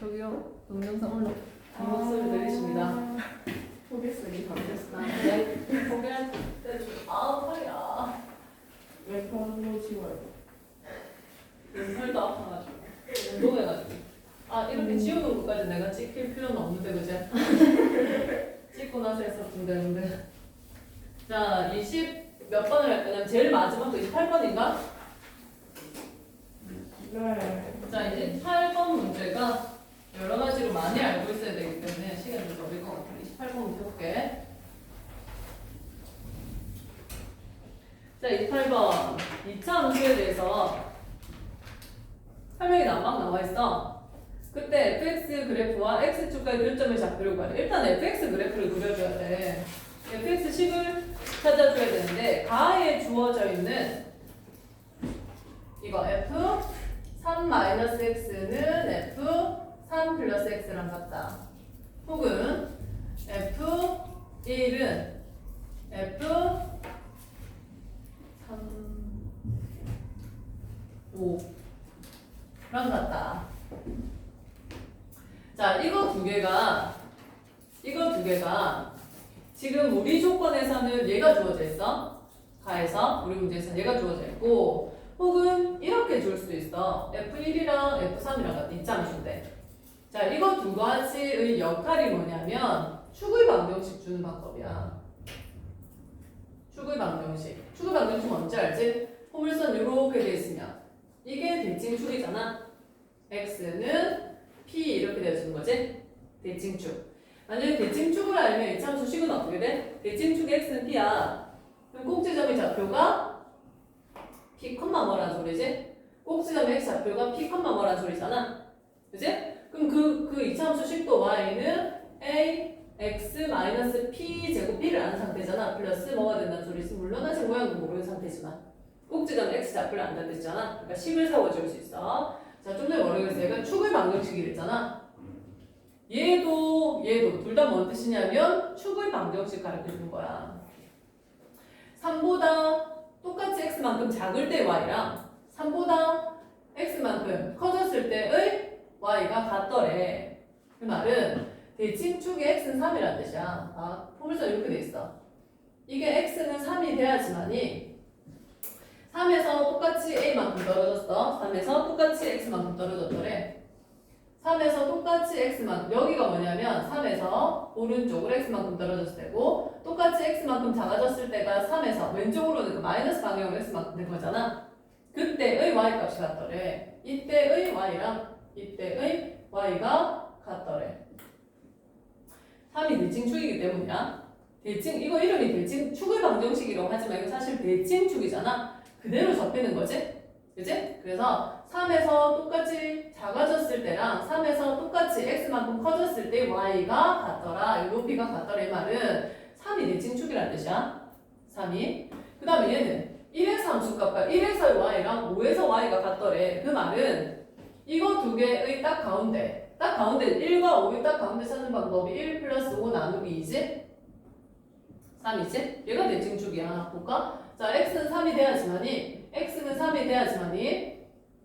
저기요 동영상 올라 목소리 들리십니다. 소개 쓰기 바뀌었어. 네. 고개를 때려주고 아 허리야. 왼팔로 지워요. 왼팔도 아파가지고 운동해가지고 아 이렇게 지우는 것까지 내가 찍힐 필요는 없는데 그제? 찍고 나서 했었으면 되는데 자 20 몇 번을 할 거냐면 제일 마지막 거 28번인가? 네. 자 이제 8번 문제가 여러 가지로 많이 알고 있어야 되기 때문에 시간 좀 걸릴 것 같아요. 28번 문제 볼게. 자 28번. 2차 함수에 대해서 설명이 난막 나와 있어. 그때 fx 그래프와 x축과의 교점을 잡으려고 하래 일단 fx 그래프를 그려줘야 돼. fx 식을 찾아줘야 되는데 가에 주어져 있는 이거 f 3 마이너스 x는 f 3 플러스 x랑 같다. 혹은 f 1은 f 3 5랑 같다. 자, 이거 두 개가 이거 두 개가 지금 우리 조건에서는 얘가 주어져 있어. 가에서 우리 문제에서 얘가 주어져 있고 혹은 이렇게 줄 수도 있어. F1이랑 F3이랑 같은 입장수인데. 자, 이거 두 가지의 역할이 뭐냐면 축의 방정식 주는 방법이야. 축의 방정식. 축의 방정식 뭔지 알지? 포물선 이렇게 돼 있으면 이게 대칭축이잖아. x는 p 이렇게 되어주는 거지? 대칭축. 만약에 대칭축을 알면 이 참수 식은 어떻게 돼? 대칭축 x는 p야. 그럼 꼭지점의 좌표가 p 뭐라는 소리지? 꼭지점의 x 좌표가 p 뭐라는 소리잖아. 그지? 그럼 그, 그 이차함수 식도 y는 a x p 제곱 p를 아는 상태잖아. 플러스 뭐가 된다는 소리지? 물론 아직 모양도 모르는 상태지만 꼭지점 x 좌표를 안다는 뜻이잖아. 그러니까 식을 세워줄 수 있어. 자, 좀 전에 뭐라고 했어? 얘가 축의 방정식이랬잖아. 얘도 얘도 둘 다 뭔 뜻이냐면 축의 방정식 가르쳐 주는 거야. 3보다 똑같이 x만큼 작을 때 y랑 3보다 x만큼 커졌을 때의 y가 같더래. 그 말은 대칭축의 x는 3이란 뜻이야. 아, 포물선 이렇게 돼 있어. 이게 x는 3이 돼야지만이 3에서 똑같이 a만큼 떨어졌어. 3에서 똑같이 x만큼 떨어졌더래. 3에서 똑같이 x만큼 여기가 뭐냐면 3에서 오른쪽으로 x만큼 떨어졌을 때고 똑같이 x만큼 작아졌을 때가 3에서 왼쪽으로는 그 마이너스 방향으로 x만큼 된 거잖아. 그때의 y 값이 같더래. 이때의 y랑 이때의 y가 같더래. 3이 대칭축이기 때문이야. 대칭 이거 이름이 대칭 축의 방정식이라고 하지만 이거 사실 대칭축이잖아. 그대로 접히는 거지. 그지? 그래서 3에서 똑같이 작아졌을 때랑 3에서 똑같이 x만큼 커졌을 때 y가 같더라. 이 높이가 같더라. 이 말은 3이 대칭축이라는 뜻이야. 3이. 그 다음에 얘는 1에서 함수값과 1에서 y랑 5에서 y가 같더래. 그 말은 이거 두 개의 딱 가운데, 딱 가운데 1과 5의 딱 가운데 찾는 방법이 1 플러스 5 나누기 2지? 3이지? 얘가 대칭축이야. 볼까? 자, x는 3이 돼야지만이, x는 3이 돼야지만이,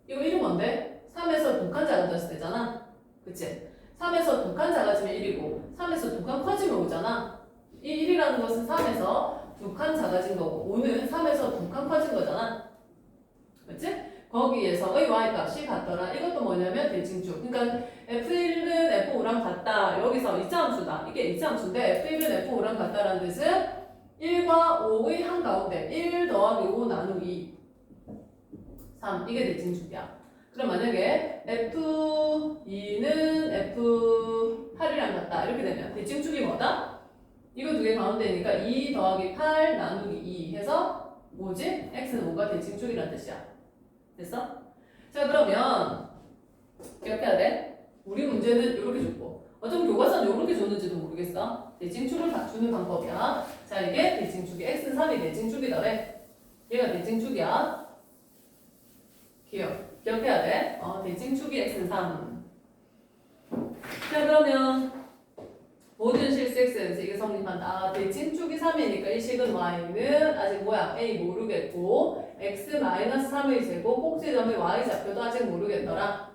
이거 이름 뭔데? 3에서 두칸 작아졌을 때잖아. 그치? 3에서 두칸 작아지면 1이고, 3에서 두칸 커지면 5잖아. 이 1이라는 것은 3에서 두칸 작아진 거고, 5는 3에서 두칸 커진 거잖아. 그치? 거기에서의 y 값이 같더라. 이것도 뭐냐면 대칭축. 그러니까 f1은 f5랑 같다. 여기서 이차함수다. 이게 이차함수인데 f1은 f5랑 같다라는 뜻은 1과 5의 한가운데 1 더하기 5 나누기 3 이게 대칭축이야. 그럼 만약에 F2는 F8이랑 같다 이렇게 되면 대칭축이 뭐다? 이거 두 개 가운데니까 2 더하기 8 나누기 2 해서 뭐지? X는 5가 대칭축이란 뜻이야. 됐어? 자 그러면 기억해야 돼. 우리 문제는 이렇게 줬고 어쩜 교과서는 이렇게 줬는지도 모르겠어. 대칭축을 다 주는 방법이야. 자 이게 대칭축이 x는 3이 대칭축이더래. 얘가 대칭축이야. 기억. 기억해야 돼. 어, 대칭 축이 x는 3. 자 그러면 모든 실수 x에서 이게 성립한다. 아, 대칭 축이 3이니까 이 식은 y는 아직 뭐야? a 모르겠고 x 마이너스 3의 제곱 꼭지점의 y 좌표도 아직 모르겠더라.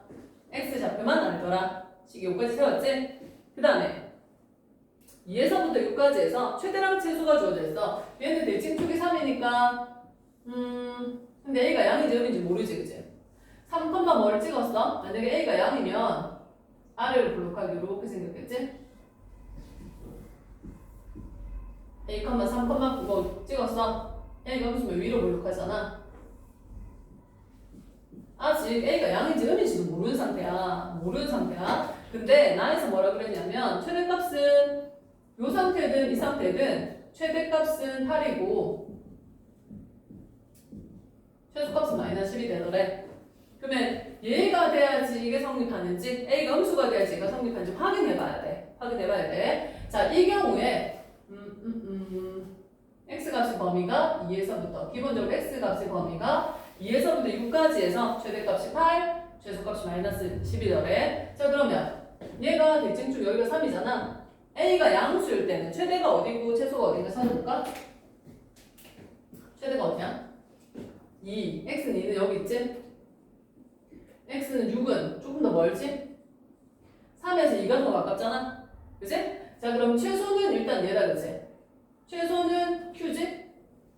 x 좌표만 알더라. 식 여기까지 세웠지? 그 다음에 2에서부터 6까지에서 최대랑 최소가 주어져 있어. 얘는 대칭축이 3이니까 음 근데 A가 양인지 음인지 모르지 그치? 3, 뭐를 찍었어? 만약에 A가 양이면 아래로 블록하기 이렇게 생겼겠지? A, 3, 그거 찍었어? A가 음수면 위로 블록하잖아 아직 A가 양인지 음인지도 모르는 상태야 모르는 상태야 근데 나에서 뭐라 그랬냐면 최대값은 요 상태든 이 상태든 최대값은 8이고 최소값은 마이너스 10이 되더래. 그러면 얘가 돼야지 이게 성립하는지 A가 음수가 돼야지 얘가 성립하는지 확인해봐야 돼. 확인해봐야 돼. 자, 이 경우에 음, 음, 음, X값의 범위가 2에서부터 기본적으로 X값의 범위가 2에서부터 6까지에서 최대값이 8, 최소값이 마이너스 10이더래. 자, 그러면 얘가 대칭축 여기가 3이잖아. A가 양수일 때는 최대가 어디고 최소가 어딘가 찾아볼까? 최대가 어디야? 2. X는 2는 여기 있지? X는 6은 조금 더 멀지? 3에서 2가 더 가깝잖아? 그지? 자, 그럼 최소는 일단 얘다, 그지? 최소는 Q지?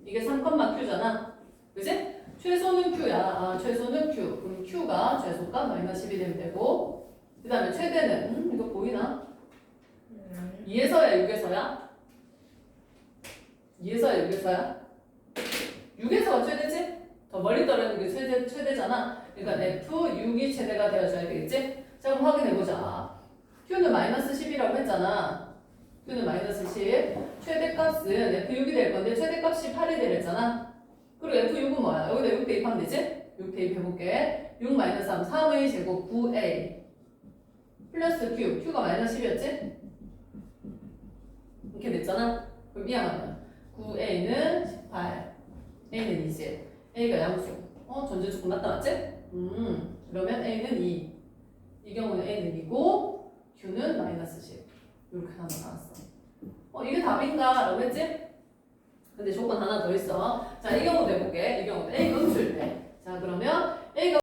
이게 3, Q잖아? 그지? 최소는 Q야. 아, 최소는 Q. 그럼 Q가 최소가 마이너스 10이 되면 되고, 그 다음에 최대는, 음, 이거 보이나? 2에서야 6에서야? 2에서야 6에서야? 6에서가 최대지? 더 멀리 떨어지는 게 최대, 최대잖아. 그러니까 F6이 최대가 되어줘야 되겠지? 자, 그럼 확인해보자. Q는 마이너스 10이라고 했잖아. Q는 마이너스 10. 최대값은 F6이 될 건데 최대값이 8이 되랬잖아. 그리고 F6은 뭐야? 여기다 6 대입하면 되지? 6 대입해볼게. 6 마이너스 3, 3의 제곱 9A 플러스 Q. Q가 마이너스 10이었지? 이렇게 됐잖아. 그럼 이항하면 9A는 18, A는 20, A가 양수. 어, 전제 조건 맞다 맞지? 음, 그러면 A는 2. 이 경우는 A는 2고 Q는 마이너스 10. 이렇게 하나 나왔어. 어, 이게 답인가? 라고 했지? 근데 조건 하나 더 있어. 자, 이 경우도 해볼게. 이 경우도 A가 음수일 때. 자, 그러면 A가